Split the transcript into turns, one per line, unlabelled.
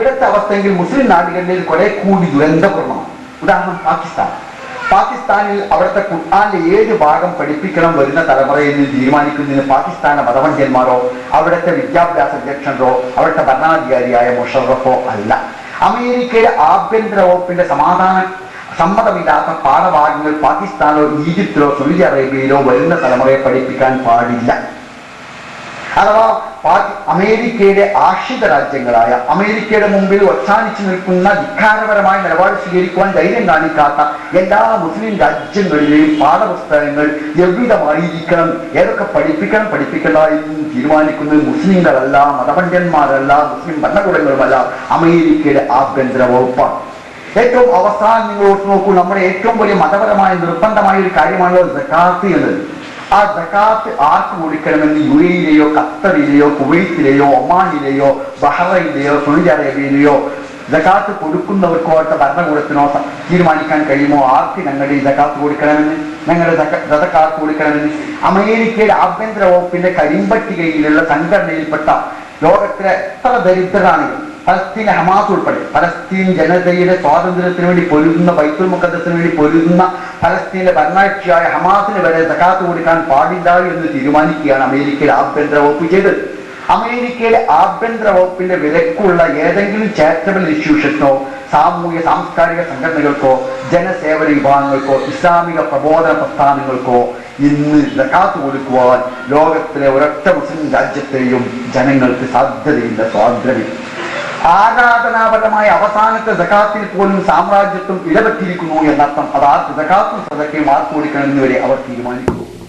ഇവിടുത്തെ അവസ്ഥയെങ്കിൽ മുസ്ലിം നാടുകളിൽ കുറെ കൂടി ദുരന്തപൂർണമാണ് ഉദാഹരണം പാകിസ്ഥാൻ. പാകിസ്ഥാനിൽ അവിടുത്തെ ഖുർആാന്റെ ഏത് ഭാഗം പഠിപ്പിക്കണം വരുന്ന തലമുറയിൽ നിന്ന് തീരുമാനിക്കുന്നതിന് പാകിസ്ഥാന മതപണ്ഡിതന്മാരോ അവിടുത്തെ വിദ്യാഭ്യാസ അധ്യക്ഷനോ അവിടുത്തെ ഭരണാധികാരിയായ മുഷറഫോ അല്ല. അമേരിക്കയുടെ ആഭ്യന്തര വകുപ്പിന്റെ സമാധാന സമ്മതമില്ലാത്ത പാഠഭാഗങ്ങൾ പാകിസ്ഥാനോ ഈജിപ്തിലോ സൗദി അറേബ്യയിലോ വരുന്ന തലമുറയെ പഠിപ്പിക്കാൻ പാടില്ല. അഥവാ അമേരിക്കയുടെ ആശ്രിത രാജ്യങ്ങളായ അമേരിക്കയുടെ മുമ്പിൽ ഒച്ചാനിച്ചു നിൽക്കുന്ന ധിക്കാരപരമായ നിലപാട് സ്വീകരിക്കുവാൻ ധൈര്യം കാണിക്കാത്ത എല്ലാ മുസ്ലിം രാജ്യങ്ങളിലെയും പാഠപുസ്തകങ്ങൾ എവിധമായിരിക്കണം ഏതൊക്കെ പഠിപ്പിക്കണം പഠിപ്പിക്കണ്ട എന്ന് തീരുമാനിക്കുന്നത് മുസ്ലിങ്ങളല്ല മതപണ്ഡിതന്മാരല്ല മുസ്ലിം ഭരണകൂടങ്ങളുമല്ല അമേരിക്കയുടെ ആഭ്യന്തര വകുപ്പാണ്. ഏറ്റവും അവസാനം നിങ്ങൾ നോക്കൂ നമ്മുടെ ഏറ്റവും വലിയ മതപരമായ നിർബന്ധമായ ഒരു കാര്യമാണല്ലോ ജക്കാത്ത് എന്നത്. ആ ജക്കാത്ത് ആർക്ക് കൊടുക്കണമെന്ന് യു എയിലെയോ ഖത്തറിലെയോ കുവൈത്തിലെയോ ഒമാനിലെയോ ബഹ്റൈനിലെയോ സൗദി അറേബ്യയിലെയോ ജക്കാത്ത് കൊടുക്കുന്നവർക്കോ അവരുടെ ഭരണകൂടത്തിനോ തീരുമാനിക്കാൻ കഴിയുമോ? ആർക്ക് ഞങ്ങളുടെ ഈ ജക്കാത്ത് കൊടുക്കണമെന്ന്? ഞങ്ങളുടെ ജക്കാത്ത് കൊടുക്കണമെന്ന്? അമേരിക്കയുടെ ആഭ്യന്തര വകുപ്പിന്റെ കരിമ്പട്ടികയിലുള്ള സംഘടനയിൽപ്പെട്ട ലോകത്തിലെ എത്ര ദരിദ്രരാണ്? പലസ്തീൻ ഹമാസ് ഉൾപ്പെടെ പലസ്തീൻ ജനതയുടെ സ്വാതന്ത്ര്യത്തിന് വേണ്ടി പൊരുതുന്ന ബൈത്തുൽ മുഖദ്ദസിന് വേണ്ടി പൊരുതുന്ന പലസ്തീനിലെ ഭരണാക്ഷിയായ ഹമാസിന് വരെ സക്കാത്ത് കൊടുക്കാൻ പാടില്ല എന്ന് തീരുമാനിക്കുകയാണ് അമേരിക്കയിലെ ആഭ്യന്തര വകുപ്പ് ചെയ്തത്. അമേരിക്കയിലെ ആഭ്യന്തര വകുപ്പിന്റെ വിലക്കുള്ള ഏതെങ്കിലും ചാരിറ്റബിൾ ഇൻസ്റ്റിറ്റ്യൂഷനോ സാമൂഹ്യ സാംസ്കാരിക സംഘടനകൾക്കോ ജനസേവന വിഭാഗങ്ങൾക്കോ ഇസ്ലാമിക പ്രബോധന പ്രസ്ഥാനങ്ങൾക്കോ ഇന്ന് ജക്കാത്ത് കൊടുക്കുവാൻ ലോകത്തിലെ ഒരൊറ്റ മുസ്ലിം രാജ്യത്തെയും ജനങ്ങൾക്ക് സാധ്യതയില്ല സ്വാതന്ത്ര്യമില്ല. ആരാധനാപരമായ അവസാനത്തെ ജക്കാത്തിൽ പോലും സാമ്രാജ്യത്വം ഇടപെട്ടിരിക്കുന്നു എന്നർത്ഥം. അത് ആ ജക്കാത്തും സദക്കയും അവർ തീരുമാനിക്കുന്നു.